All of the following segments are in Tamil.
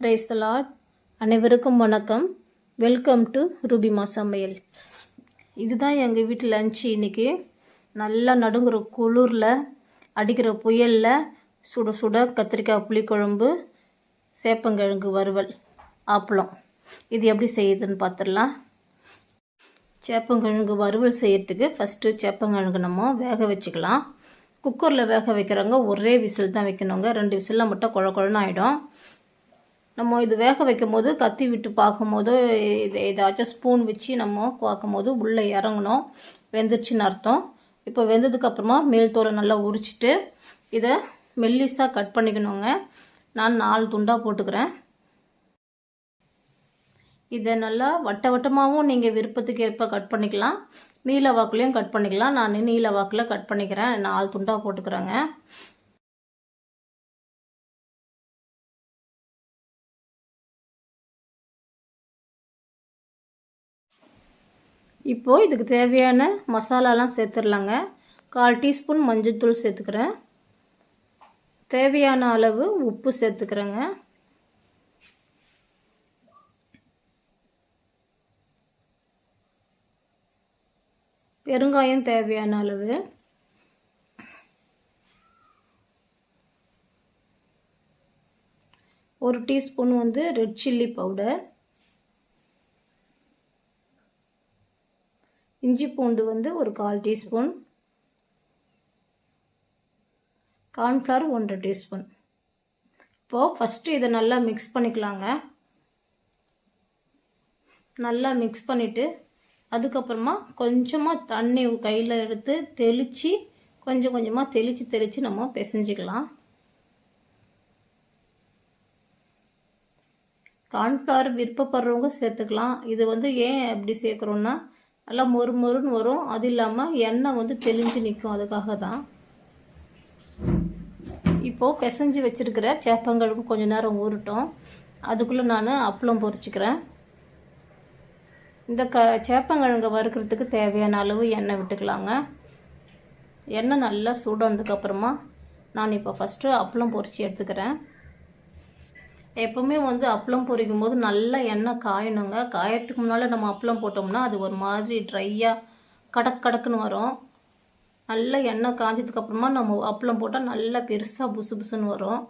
பிரைஸ் லார்ட் அனைவருக்கும் வணக்கம். வெல்கம் டு ரூபிமா சமையல் இதுதான் எங்கள் வீட்டு லஞ்சு இன்னைக்கு. நல்லா நடுங்குற குளிரில் அடிக்கிற புயலில் சுட சுட கத்திரிக்காய் புளிக்குழம்பு சேப்பங்கிழங்கு வறுவல் ஆப்பளம். இது எப்படி செய்யுதுன்னு பார்த்துடலாம் சேப்பங்கிழங்கு வறுவல் செய்யறதுக்கு ஃபஸ்ட்டு சேப்பங்கிழங்கு நம்ம வேக வச்சுக்கலாம். குக்கரில் வேக வைக்கிறவங்க ஒரே விசில் தான் வைக்கணுங்க. ரெண்டு விசிலில் மட்டும் குழ குழன்னு ஆகிடும் நம்ம இது வேக வைக்கும் போது கத்தி விட்டு பார்க்கும்போது இது ஏதாச்சும் ஸ்பூன் வச்சு நம்ம பார்க்கும்போது உள்ளே இறங்கணும். வெந்துருச்சுன்னு அர்த்தம். இப்போ வெந்ததுக்கப்புறமா மேல் தோலை நல்லா உரிச்சிட்டு இதை மெல்லிஸாக கட் பண்ணிக்கணுங்க. நான் நாலு துண்டாக போட்டுக்கிறேன். இதை நல்லா வட்ட வட்டமாகவும் நீங்கள் விருப்பத்துக்கு ஏற்ப கட் பண்ணிக்கலாம். நீல வாக்குலேயும் கட் பண்ணிக்கலாம். நான் நீல வாக்கில் கட் பண்ணிக்கிறேன். நாலு துண்டாக போட்டுக்கிறேங்க. இப்போது இதுக்கு தேவையான மசாலாலாம் சேர்த்துடலாங்க. கால் டீஸ்பூன் மஞ்சள்தூள் சேர்த்துக்கிறேன். தேவையான அளவு உப்பு சேர்த்துக்கிறேங்க. பெருங்காயம் தேவையான அளவு. ஒரு டீஸ்பூன் வந்து ரெட் சில்லி பவுடர். இஞ்சி பூண்டு வந்து ஒரு கால் டீஸ்பூன். கார்ன்ஃப்ளவர் ஒன்றரை டீஸ்பூன். இப்போது ஃபஸ்ட்டு இதை நல்லா மிக்ஸ் பண்ணிக்கலாங்க. நல்லா மிக்ஸ் பண்ணிவிட்டு அதுக்கப்புறமா கொஞ்சமாக தண்ணி கையில் எடுத்து தெளித்து கொஞ்சம் கொஞ்சமாக தெளித்து தெளித்து நம்ம பிசைஞ்சிக்கலாம். கார்ன்ஃப்ளவர் விருப்பப்படுறவங்க சேர்த்துக்கலாம். இது வந்து ஏன் எப்படி சேர்க்குறோன்னா நல்லா மொறு மொறுன்னு வரும். அது இல்லாமல் எண்ணெய் வந்து தெளிஞ்சு நிற்கும் அதுக்காக தான் இப்போது பிசைஞ்சு வச்சுருக்கிற சேப்பங்கிழங்கு கொஞ்சம் நேரம் ஊறட்டும். அதுக்குள்ளே நான் அப்பளம் பொறிச்சிக்கிறேன் இந்த க சேப்பங்கிழங்கை வறுக்கிறதுக்கு தேவையான அளவு எண்ணெய் விட்டுக்கலாங்க. எண்ணெய் நல்லா சூடானதுக்கப்புறமா நான் இப்போ ஃபஸ்ட்டு அப்பளம் பொரித்து எடுத்துக்கிறேன். எப்போவுமே வந்து அப்பளம் பொரிக்கும் போது நல்லா எண்ணெய் காயணுங்க. காயறதுக்கு முன்னால் நம்ம அப்பளம் போட்டோம்னா அது ஒரு மாதிரி ட்ரையாக கடக் கடக்குன்னு வரும். நல்லா எண்ணெய் காஞ்சதுக்கப்புறமா நம்ம அப்பளம் போட்டால் நல்லா பெருசாக புசு புசுன்னு வரும்.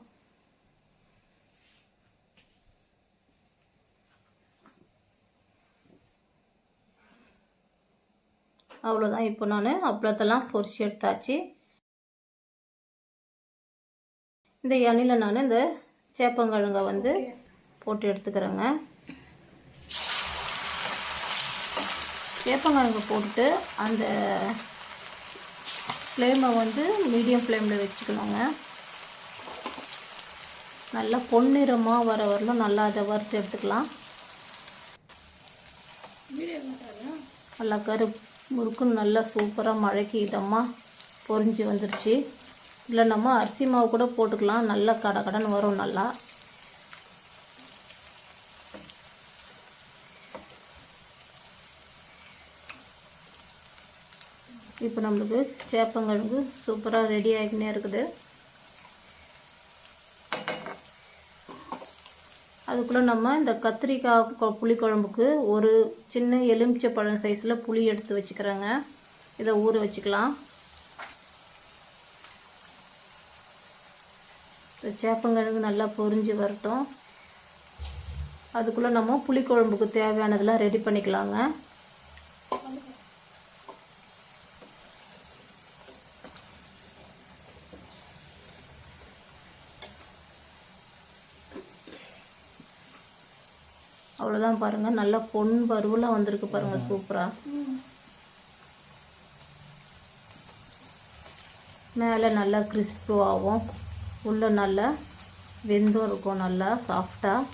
அவ்வளோதான் இப்போ நான் அப்பளத்தெல்லாம் பொரிச்சு எடுத்தாச்சு. இந்த எண்ணெயில் நான் இந்த சேப்பங்கிழங்கை வந்து போட்டு எடுத்துக்கிறேங்க. சேப்பங்கிழங்கு போட்டுட்டு அந்த ஃப்ளேமை வந்து மீடியம் ஃப்ளேமில் வச்சுக்கணுங்க. நல்லா பொன்னிறமாக வர வரலும் நல்லா அதை வறுத்து எடுத்துக்கலாம். நல்லா கரு முறுக்குன்னு நல்லா சூப்பராக மழைக்கு இதமாக பொரிஞ்சு வந்துருச்சு. இல்லை நம்ம அரிசி மாவு கூட போட்டுக்கலாம். நல்லா கடை கடன் வரும் நல்லா. இப்போ நம்மளுக்கு சேப்பங்கிழங்கு சூப்பராக ரெடி ஆகிக்கினே இருக்குது. அதுக்குள்ளே நம்ம இந்த கத்திரிக்காய் கொ- புளிக்குழம்புக்கு ஒரு சின்ன எலுமிச்சை பழம் சைஸில் புளி எடுத்து வச்சுக்கிறேங்க. இதை ஊற வச்சுக்கலாம். இந்த சேப்பங்கிழங்கு நல்லா பொரிஞ்சு வரட்டும். அதுக்குள்ளே நம்ம புளிக்குழம்புக்கு தேவையானதெல்லாம் ரெடி பண்ணிக்கலாங்க. அவ்வளோதான் பாருங்கள் நல்லா பொன் பருவலாக வந்திருக்கு பாருங்கள் சூப்பராக மேலே நல்லா கிறிஸ்புவாகவும் உள்ளே நல்லா வெந்தும் இருக்கும் நல்லா சாஃப்டாக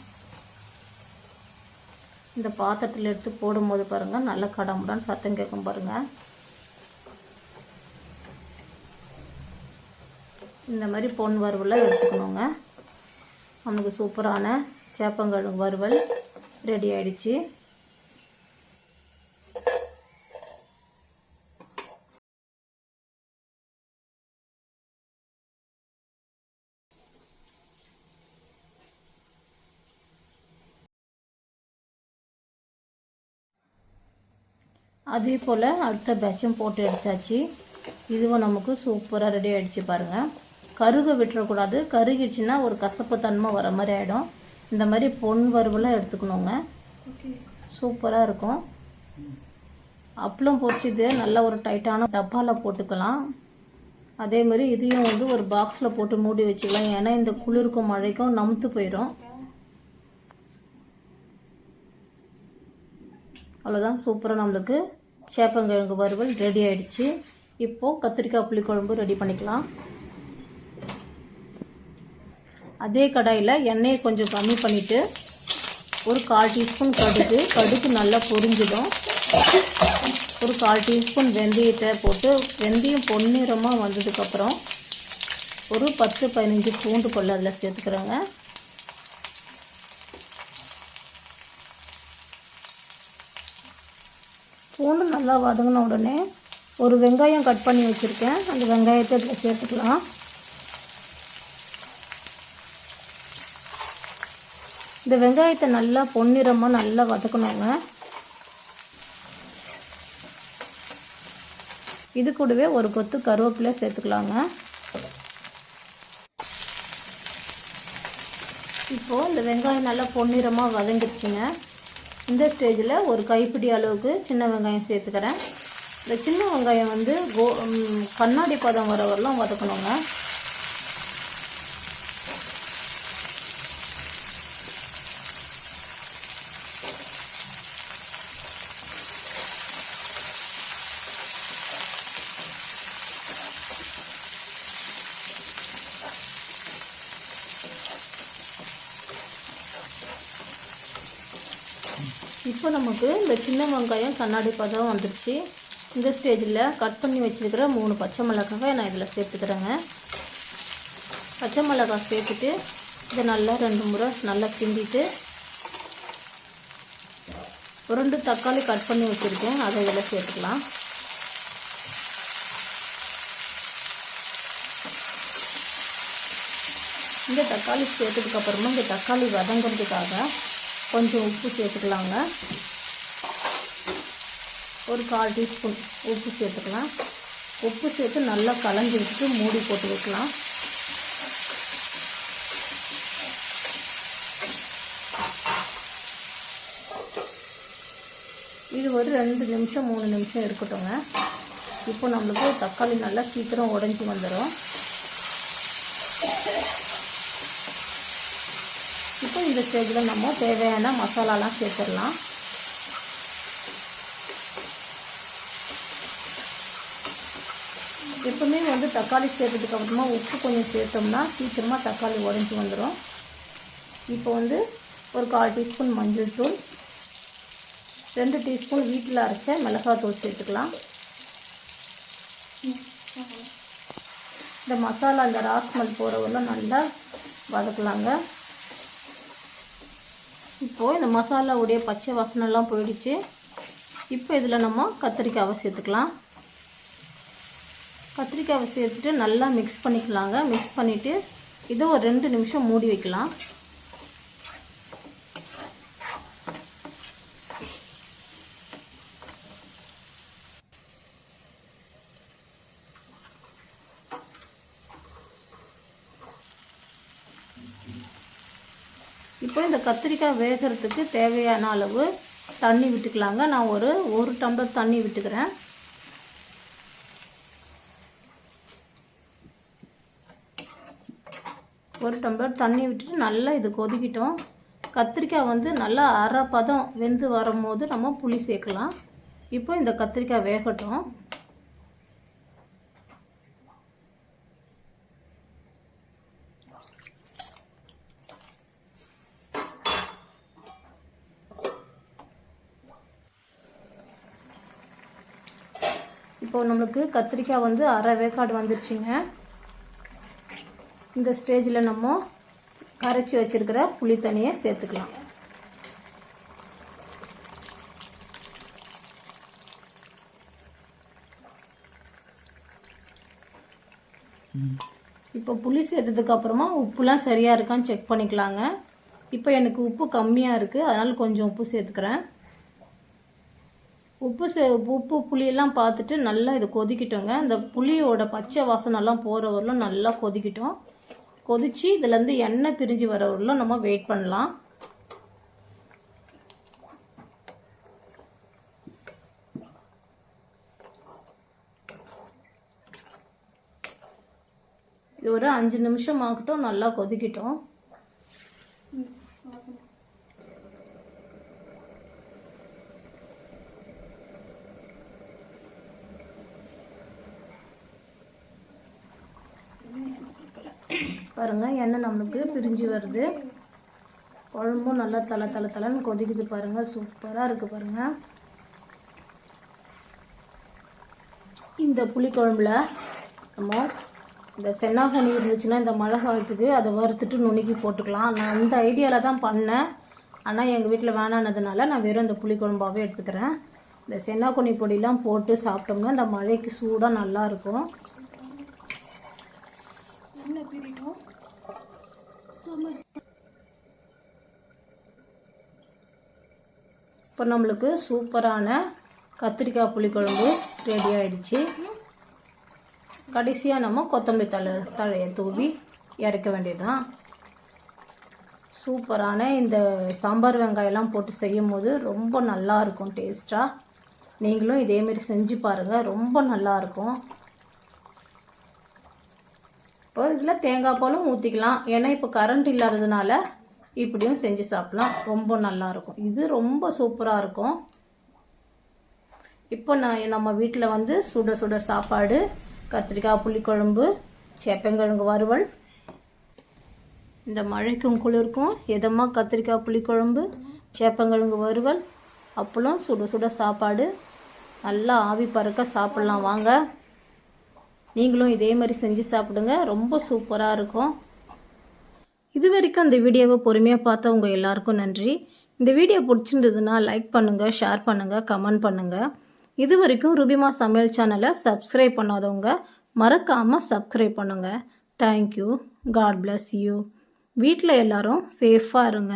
இந்த பாத்திரத்தில் எடுத்து போடும்போது பாருங்கள் நல்லா கடமுடான்னு சத்தம் கேட்கும் பாருங்கள் இந்த மாதிரி பொன் வறுவலை எடுத்துக்கணுங்க. நமக்கு சூப்பரான சேப்பங்கிழங்கு வறுவல் ரெடி ஆயிடுச்சு. அதே போல் அடுத்த பேட்சும் போட்டு எடுத்தாச்சு. இதுவும் நமக்கு சூப்பராக ரெடி ஆகிடுச்சு பாருங்கள் கருக விட்டுறக்கூடாது கருகிடுச்சுன்னா ஒரு கசப்பு தன்மை வர மாதிரி ஆகிடும் இந்த மாதிரி பொன் வறுவலாக எடுத்துக்கணுங்க. சூப்பராக இருக்கும். அப்பளம் பொரிச்சது நல்ல ஒரு டைட்டான டப்பாவில் போட்டுக்கலாம். அதே மாதிரி இதையும் வந்து ஒரு பாக்ஸில் போட்டு மூடி வச்சுக்கலாம். ஏன்னா இந்த குளிருக்கும் மழைக்கும் நமுத்து போயிடும் அவ்வளோதான் சூப்பராக நம்மளுக்கு சேப்பங்கிழங்கு வறுவல் ரெடி ஆகிடுச்சு இப்போது கத்திரிக்காய் புளிக்குழம்பு ரெடி பண்ணிக்கலாம். அதே கடாயில் எண்ணெயை கொஞ்சம் கம்மி பண்ணிவிட்டு ஒரு கால் டீஸ்பூன் கடுகு. கடுகு நல்லா பொரிஞ்சிடும். ஒரு கால் டீஸ்பூன் வெந்தயத்தை போட்டு வெந்தயம் பொன்னிறமாக வந்ததுக்கப்புறம் ஒரு பத்து பதினஞ்சு பூண்டு பல்லு அதில் சேர்த்துக்கிறேங்க பூண்டு நல்லா வதங்கின உடனே ஒரு வெங்காயம் கட் பண்ணி வச்சுருக்கேன். அந்த வெங்காயத்தை இதில் சேர்த்துக்கலாம். இந்த வெங்காயத்தை நல்லா பொன்னிறமாக நல்லா வதக்கணுங்க. இது கூடவே ஒரு கொத்து கருவேப்பிலை சேர்த்துக்கலாங்க. இப்போது இந்த வெங்காயம் நல்லா பொன்னிறமாக வதங்கிடுச்சுங்க. இந்த ஸ்டேஜில் ஒரு கைப்பிடி அளவுக்கு சின்ன வெங்காயம் சேர்த்துக்கிறேன். இந்த சின்ன வெங்காயம் வந்து கோ கண்ணாடி பதம் வர வரலாம் வதக்கணுங்க. இப்போ நமக்கு இந்த சின்ன வெங்காயம் கண்ணாடி பதம் வந்துருச்சு. இந்த ஸ்டேஜில் கட் பண்ணி வச்சுருக்கிற மூணு பச்சை மிளகாவை நான் இதில் சேர்த்துக்கிறேங்க. பச்சை மிளகாய் சேர்த்துட்டு இதை நல்லா ரெண்டு முறை நல்லா கிண்டிட்டு ஒரு ரெண்டு தக்காளி கட் பண்ணி வச்சுருக்கேன். அதை இதில் சேர்த்துக்கலாம். இந்த தக்காளி சேர்த்ததுக்கப்புறமா இந்த தக்காளி வதங்கிறதுக்காக கொஞ்சம் உப்பு சேர்த்துக்கலாங்க. ஒரு கால் டீஸ்பூன் உப்பு சேர்த்துக்கலாம். உப்பு சேர்த்து நல்லா கலந்து விட்டு மூடி போட்டு வைக்கலாம். இது ஒரு ரெண்டு நிமிஷம் மூணு நிமிஷம் இருக்கட்டுங்க. இப்போ நம்மளுக்கு தக்காளி நல்லா சீக்கிரம் உடஞ்சி வந்துடும் இப்போ இந்த ஸ்டேஜில் நம்ம தேவையான மசாலாலாம் சேர்த்துடலாம். எப்பவுமே வந்து தக்காளி சேர்த்ததுக்கு அப்புறமா உப்பு கொஞ்சம் சேர்த்தோம்னா சீக்கிரமாக தக்காளி உடஞ்சி வந்துடும் இப்போ வந்து ஒரு கால் டீஸ்பூன் மஞ்சள் தூள் ரெண்டு டீஸ்பூன் வீட்டில் அரைச்ச மிளகாத்தூள் சேர்த்துக்கலாம். இந்த மசாலா இந்த ராஸ்மல் போகிறவெல்லாம் நல்லா வதக்கலாங்க. இப்போது இந்த மசாலாவுடைய பச்சை வாசனைலாம் போயிடுச்சு. இப்போ இதில் நம்ம கத்திரிக்காவை சேர்த்துக்கலாம். கத்திரிக்காவை சேர்த்துட்டு நல்லா மிக்ஸ் பண்ணிக்கலாங்க. மிக்ஸ் பண்ணிவிட்டு இதை ஒரு ரெண்டு நிமிஷம் மூடி வைக்கலாம். இந்த கத்திரிக்காய் வேகிறதுக்கு தேவையான அளவு தண்ணி விட்டுக்கலாங்க. நான் ஒரு ஒரு டம்ளர் தண்ணி விட்டுக்கிறேன். ஒரு டம்ளர் தண்ணி விட்டுட்டு நல்லா இது கொதிக்கிட்டோம். கத்திரிக்காய் வந்து நல்லா அரை பதம் வெந்து வரும்போது நம்ம புளி சேர்க்கலாம். இப்போ இந்த கத்திரிக்காய் வேகட்டும். இப்போ நம்மளுக்கு கத்திரிக்காய் வந்து அரை வேக்காடு வந்துருச்சுங்க. இந்த ஸ்டேஜில் நம்ம கரைச்சி வச்சிருக்கிற புளி தண்ணியை சேர்த்துக்கலாம். இப்போ புளி சேர்த்ததுக்கு அப்புறமா உப்புலாம் சரியாக இருக்கான்னு செக் பண்ணிக்கலாங்க. இப்போ எனக்கு உப்பு கம்மியாக இருக்குது அதனால் கொஞ்சம் உப்பு சேர்த்துக்கிறேன். உப்பு சே உப்பு புளியெல்லாம் பார்த்துட்டு நல்லா இது கொதிக்கிட்டோங்க. இந்த புளியோட பச்சை வாசனைலாம் போகிற வரலும் நல்லா கொதிக்கிட்டோம். கொதித்து இதுலேருந்து எண்ணெய் பிரிஞ்சு வர வரலும் நம்ம வெயிட் பண்ணலாம். இது ஒரு அஞ்சு நிமிஷம் ஆகட்டும் நல்லா கொதிக்கிட்டோம். பாருங்கள் எண்ணெய் நம்மளுக்கு பிரிஞ்சு வருது. குழம்பும் நல்லா தலை தலை தலைன்னு கொதிக்குது பாருங்கள் சூப்பராக இருக்குது பாருங்கள் இந்த புளிக்குழம்புல நம்ம இந்த சென்னாகனி இருந்துச்சுன்னா இந்த மழை காலத்துக்கு அதை வறுத்துட்டு நுணுக்கி போட்டுக்கலாம். நான் அந்த ஐடியாவில் தான் பண்ணேன். ஆனால் எங்கள் வீட்டில் வேணானதுனால நான் வெறும் இந்த புளிக்குழம்பாகவே எடுத்துக்கிறேன். இந்த சென்னாகனி பொடியெலாம் போட்டு சாப்பிட்டோம்னா இந்த மழைக்கு சூடாக நல்லாயிருக்கும் இப்போ நம்மளுக்கு சூப்பரான கத்திரிக்காய் புளிக்குழம்பு ரெடி ஆகிடுச்சி கடைசியாக நம்ம கொத்தமல்லி தழை தழையை தூவி இறக்க வேண்டியதுதான். சூப்பரான இந்த சாம்பார் வெங்காயம்லாம் போட்டு செய்யும் போது ரொம்ப நல்லா இருக்கும் டேஸ்ட்டாக நீங்களும் இதேமாரி செஞ்சு பாருங்கள் ரொம்ப நல்லா இருக்கும். இப்போ இதில் தேங்காய் பாலும் ஊற்றிக்கலாம் ஏன்னா இப்போ கரண்ட் இல்லாததுனால இப்படியும் செஞ்சு சாப்பிட்லாம். ரொம்ப நல்லாயிருக்கும் இது ரொம்ப சூப்பராக இருக்கும். இப்போ நான் நம்ம வீட்டில் வந்து சுட சுட சாப்பாடு கத்திரிக்காய் புளிக்குழம்பு சேப்பங்கிழங்கு வறுவல் இந்த மழைக்கும் குளிர்க்கும் எதமாக கத்திரிக்காய் புளிக்குழம்பு சேப்பங்கிழங்கு வறுவல் அப்பளம் சுட சுட சாப்பாடு. நல்லா ஆவி பறக்க சாப்பிட்லாம். வாங்க. நீங்களும் இதே மாதிரி செஞ்சு சாப்பிடுங்க. ரொம்ப சூப்பராக இருக்கும். இது வரைக்கும் அந்த வீடியோவை பொறுமையாக பார்த்தவங்க எல்லாருக்கும் நன்றி. இந்த வீடியோ பிடிச்சிருந்ததுன்னா லைக் பண்ணுங்கள் ஷேர் பண்ணுங்கள் கமெண்ட் பண்ணுங்கள் இது வரைக்கும் ருபிமா சமையல் சேனலை சப்ஸ்கிரைப் பண்ணாதவங்க மறக்காமல் சப்ஸ்கிரைப் பண்ணுங்கள் தேங்க்யூ காட் பிளஸ் யூ வீட்டில் எல்லோரும் சேஃபாக இருங்க.